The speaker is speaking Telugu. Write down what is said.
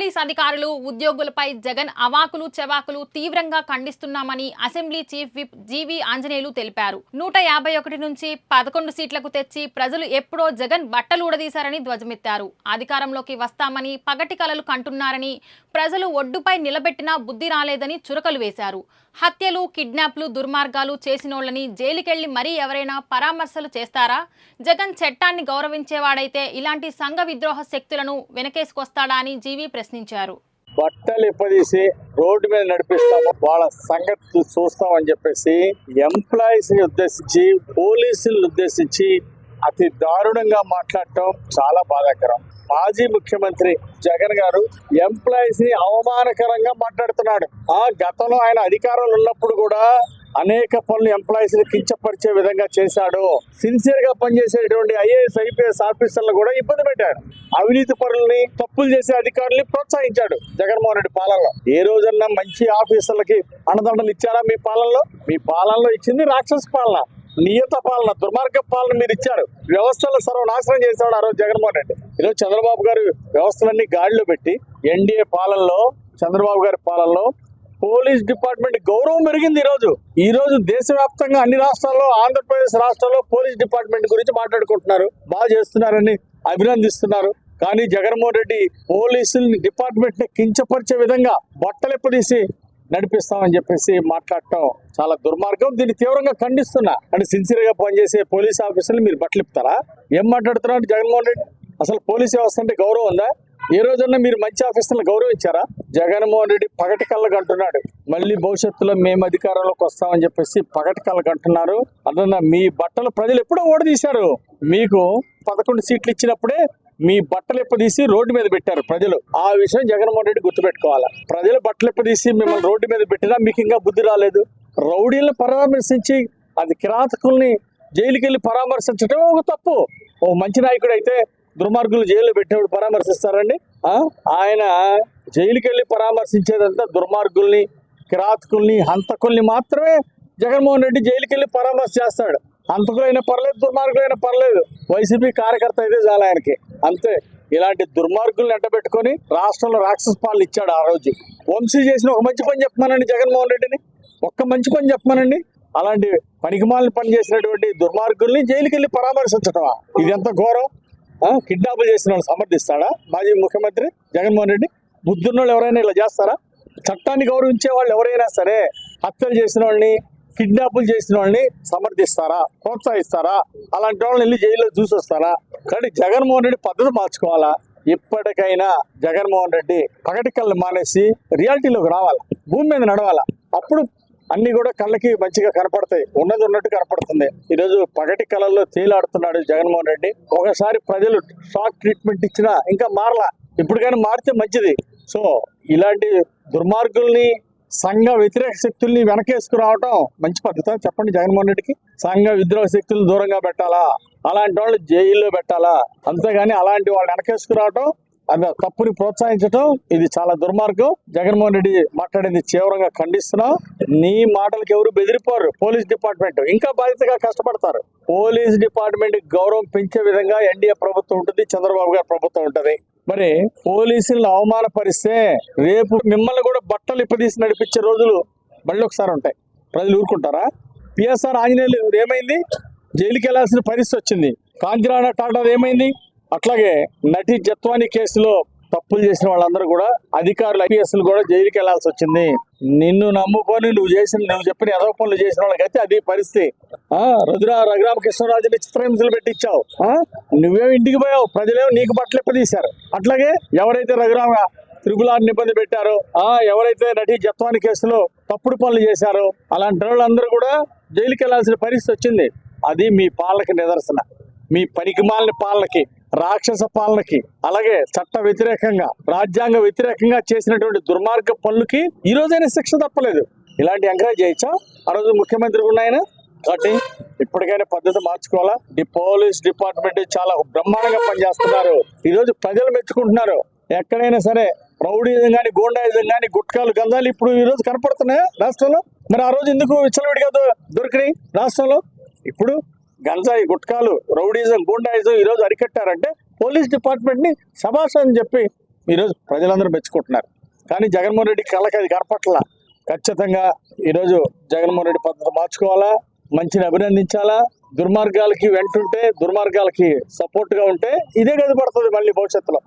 పోలీస్ అధికారులు ఉద్యోగులపై జగన్ అవాకులు చెవాకులు తీవ్రంగా ఖండిస్తున్నామని assembly chief whip G V Anjaneyulu తెలిపారు. నూట యాభై ఒకటి నుంచి పదకొండు సీట్లకు తెచ్చి ప్రజలు ఎప్పుడో జగన్ బట్టలు ఊడదీశారని ధ్వజమెత్తారు. అధికారంలోకి వస్తామని పగటి కలలు కంటున్నారని ప్రజలు ఒడ్డుపై నిలబెట్టినా బుద్ధి రాలేదని చురకలు వేశారు. హత్యలు కిడ్నాప్లు దుర్మార్గాలు చేసినోళ్ళని జైలుకెళ్ళి మరీ ఎవరైనా పరామర్శలు చేస్తారా? జగన్ చట్టాన్ని గౌరవించేవాడైతే ఇలాంటి సంఘ విద్రోహ శక్తులను వెనకేసుకొస్తాడా అని జీవి ప్రశ్నించారు. బట్టలు ఇప్పదీసి రోడ్డు మీద నడిపిస్తాము వాళ్ళ సంగతి చూస్తామని చెప్పేసి ఎంప్లాయీస్ని ఉద్దేశించి పోలీసులను ఉద్దేశించి అతి దారుణంగా మాట్లాడటం చాలా బాధాకరం. మాజీ ముఖ్యమంత్రి జగన్ గారు ఎంప్లాయీస్ని అవమానకరంగా మాట్లాడుతున్నాడు. ఆ గతంలో ఆయన అధికారంలో ఉన్నప్పుడు కూడా అనేక పనులు ఎంప్లాయీస్ని కించపరిచే విధంగా చేశాడు. సిన్సియర్గా పనిచేసేటువంటి ఐఏఎస్ ఐపీఎస్ ఆఫీసర్లు కూడా ఇబ్బంది పెట్టాడు అవినీతి పనుల్ని తప్పులు చేసే అధికారుల్ని ప్రోత్సహించాడు జగన్మోహన్ రెడ్డి పాలనలో. ఏ రోజన్నా మంచి ఆఫీసర్లకి అన్నదండలు ఇచ్చారా మీ పాలనలో? మీ పాలనలో ఇచ్చింది రాక్షస పాలన నియత పాలన దుర్మార్గ పాలన మీరు ఇచ్చారు. వ్యవస్థల సర్వనాశనం చేశాడు ఆ రోజు జగన్మోహన్ రెడ్డి. ఈరోజు చంద్రబాబు గారు వ్యవస్థలన్నీ గాడిలో పెట్టి ఎన్డీఏ పాలనలో చంద్రబాబు గారి పాలనలో పోలీస్ డిపార్ట్మెంట్ గౌరవం పెరిగింది ఈరోజు. ఈరోజు ఈ రోజు దేశవ్యాప్తంగా అన్ని రాష్ట్రాల్లో ఆంధ్రప్రదేశ్ రాష్ట్రాల్లో పోలీస్ డిపార్ట్మెంట్ గురించి మాట్లాడుకుంటున్నారు. బాగా చేస్తున్నారని అభినందిస్తున్నారు. కానీ జగన్మోహన్ రెడ్డి పోలీసుల్ని డిపార్ట్మెంట్ని కించపరిచే విధంగా బట్టలెప్పదీసి నడిపిస్తామని చెప్పేసి మాట్లాడటం చాలా దుర్మార్గం. దీన్ని తీవ్రంగా ఖండిస్తున్నా. అంటే సిన్సియర్గా పనిచేసే పోలీస్ ఆఫీసర్లు మీరు బట్టలిపుతారా ఏం మాట్లాడుతున్నారు జగన్మోహన్ రెడ్డి? అసలు పోలీస్ వ్యవస్థ అంటే గౌరవం ఉందా? ఏ రోజున మీరు మంచి ఆఫీసులను గౌరవించారా? జగన్మోహన్ రెడ్డి పగటి కళ్ళకు అంటున్నాడు. మళ్ళీ భవిష్యత్తులో మేము అధికారంలోకి వస్తామని చెప్పేసి పగటి కళ్ళకు అంటున్నారు. అందున మీ బట్టలు ప్రజలు ఎప్పుడో ఓడదీశారు మీకు పదకొండు సీట్లు ఇచ్చినప్పుడే మీ బట్టలు ఎప్పదీసి రోడ్డు మీద పెట్టారు ప్రజలు. ఆ విషయం జగన్మోహన్ రెడ్డి గుర్తుపెట్టుకోవాలి? ప్రజలు బట్టలు ఎప్పదీసి మిమ్మల్ని రోడ్డు మీద పెట్టినా మీకు ఇంకా బుద్ధి రాలేదు. రౌడీలను పరామర్శించి అది కిరాతకుల్ని జైలుకి వెళ్ళి పరామర్శించడం ఒక తప్పు. ఓ మంచి నాయకుడు అయితే దుర్మార్గులు జైల్లో పెట్టినప్పుడు పరామర్శిస్తారండి? ఆయన జైలుకి వెళ్ళి పరామర్శించేదంతా దుర్మార్గుల్ని కిరాతకుల్ని హంతకుల్ని మాత్రమే జగన్మోహన్ రెడ్డి జైలుకి వెళ్ళి పరామర్శ చేస్తాడు. హంతకులైనా పర్లేదు దుర్మార్గులైనా పర్లేదు. వైసీపీ కార్యకర్త అయితే చాలా ఆయనకి. అంతే. ఇలాంటి దుర్మార్గుల్ని ఎండబెట్టుకొని రాష్ట్రంలో రాక్షస పాలన ఇచ్చాడు ఆ రోజు. వంశీ చేసిన ఒక మంచి పని చెప్పమనండి జగన్మోహన్ రెడ్డిని. ఒక్క మంచి పని చెప్పమనండి. అలాంటి పనికిమాలిన పని చేసినటువంటి దుర్మార్గుల్ని జైలుకి వెళ్ళి పరామర్శించటమా? ఇది ఎంత ఘోరం? కిడ్నాపులు చేసిన వాళ్ళు సమర్థిస్తాడా? మాజీ ముఖ్యమంత్రి జగన్మోహన్ రెడ్డి? బుద్ధున్న వాళ్ళు ఎవరైనా ఇలా చేస్తారా? చట్టాన్ని గౌరవించే వాళ్ళు ఎవరైనా సరే హత్యలు చేసిన వాళ్ళని కిడ్నాపులు చేసిన వాళ్ళని సమర్థిస్తారా? ప్రోత్సహిస్తారా? అలాంటి వాళ్ళని వెళ్ళి జైల్లో చూసి వస్తారా కానీ జగన్మోహన్ రెడ్డి పద్ధతి మార్చుకోవాలా? ఇప్పటికైనా జగన్మోహన్ రెడ్డి పగటికల్ని మానేసి రియాలిటీలోకి రావాలా? భూమి మీద నడవాలా? అప్పుడు అన్ని కూడా కళ్ళకి మంచిగా కనపడతాయి. ఉన్నది ఉన్నట్టు కనపడుతుంది. ఈరోజు పగటి కళల్లో తేలాడుతున్నాడు జగన్మోహన్ రెడ్డి. ఒకసారి ప్రజలు షాక్ ట్రీట్మెంట్ ఇచ్చినా ఇంకా మారలా. కానీ మారితే మంచిది. సో ఇలాంటి దుర్మార్గుల్ని సంఘ వ్యతిరేక శక్తుల్ని వెనకేసుకురావటం మంచి పద్ధతి చెప్పండి జగన్మోహన్ రెడ్డికి. సంఘ విద్రోహ శక్తులు దూరంగా పెట్టాలా? అలాంటి వాళ్ళు జైల్లో పెట్టాలా? అంతేగాని అలాంటి వాళ్ళు వెనకేసుకురావటం ఆమె తప్పుని ప్రోత్సహించడం ఇది చాలా దుర్మార్గం. జగన్మోహన్ రెడ్డి మాట్లాడింది తీవ్రంగా ఖండిస్తున్నాం. నీ మాటలకు ఎవరు బెదిరిపోరు. పోలీస్ డిపార్ట్మెంట్ ఇంకా బాధ్యతగా కష్టపడతారు. పోలీస్ డిపార్ట్మెంట్ గౌరవం పెంచే విధంగా ఎన్డీఏ ప్రభుత్వం ఉంటుంది చంద్రబాబు గారి ప్రభుత్వం ఉంటుంది. మరి పోలీసులను అవమానపరిస్తే రేపు మిమ్మల్ని కూడా బట్టలు ఇప్పదీసి నడిపించే రోజులు మళ్ళీ ఒకసారి ఉంటాయి. ప్రజలు ఊరుకుంటారా? పిఎస్ఆర్ ఆంజనేయులు ఏమైంది? జైలుకి వెళ్ళాల్సిన పరిస్థితి వచ్చింది. కాంతిరాణ టాటా ఏమైంది? అట్లాగే నటి జత్వాని కేసులో తప్పులు చేసిన వాళ్ళందరూ కూడా అధికారులు ఐపీఎస్లు కూడా జైలుకి వెళ్ళాల్సి వచ్చింది. నిన్ను నమ్ముకొని నువ్వు చేసిన నువ్వు చెప్పిన ఎదవ పనులు చేసిన వాళ్ళకైతే అది పరిస్థితి. ఆ రుద్ర రఘురామ కృష్ణరాజుని చిత్రహింసలు పెట్టించావు. ఆ నువ్వేమో ఇంటికి పోయావు. ప్రజలేమో నీకు బట్టలు ఎప్పదీశారు అట్లాగే ఎవరైతే రఘురామ త్రిపులాన్ని ఇబ్బంది పెట్టారో ఆ ఎవరైతే నటి జత్వాని కేసులో తప్పుడు పనులు చేశారో అలాంటి వాళ్ళందరూ కూడా జైలుకి వెళ్ళాల్సిన పరిస్థితి వచ్చింది. అది మీ పాలనకి నిదర్శన. మీ పనికిమాలిన పాలనకి రాక్షస పాలనకి అలాగే చట్ట వ్యతిరేకంగా రాజ్యాంగ వ్యతిరేకంగా చేసినటువంటి దుర్మార్గ పనులకి ఈ రోజైనా శిక్ష తప్పలేదు. ఇలాంటి ఎంకరేజ్ చేయొచ్చా? ఆ రోజు ముఖ్యమంత్రి ఉన్నాయన కాబట్టి ఇప్పటికైనా పద్ధతి మార్చుకోవాలా? ఈ పోలీస్ డిపార్ట్మెంట్ చాలా బ్రహ్మాండంగా పనిచేస్తున్నారు. ఈ రోజు ప్రజలు మెచ్చుకుంటున్నారు. ఎక్కడైనా సరే రౌడీజం కానీ గోండాయిజం కానీ గుట్కాలు గంధాలు ఇప్పుడు ఈ రోజు కనపడుతున్నాయా రాష్ట్రంలో? మరి ఆ రోజు ఎందుకు విచ్చలవిడిగా దొ- దొరికినాయి రాష్ట్రంలో? ఇప్పుడు గంజాయి గుట్కాలు రౌడీజం గూండాయిజం ఈ రోజు అరికట్టారంటే పోలీస్ డిపార్ట్మెంట్ని సభాష అని చెప్పి ఈరోజు ప్రజలందరూ మెచ్చుకుంటున్నారు. కానీ జగన్మోహన్ రెడ్డి కళ్ళకి అది కనపట్ల. ఖచ్చితంగా ఈరోజు జగన్మోహన్ రెడ్డి పద్ధతి మార్చుకోవాలా? మంచిని అభినందించాలా? దుర్మార్గాలకి వెంటుంటే దుర్మార్గాలకి సపోర్ట్గా ఉంటే ఇదే గది పడుతుంది మళ్ళీ భవిష్యత్తులో.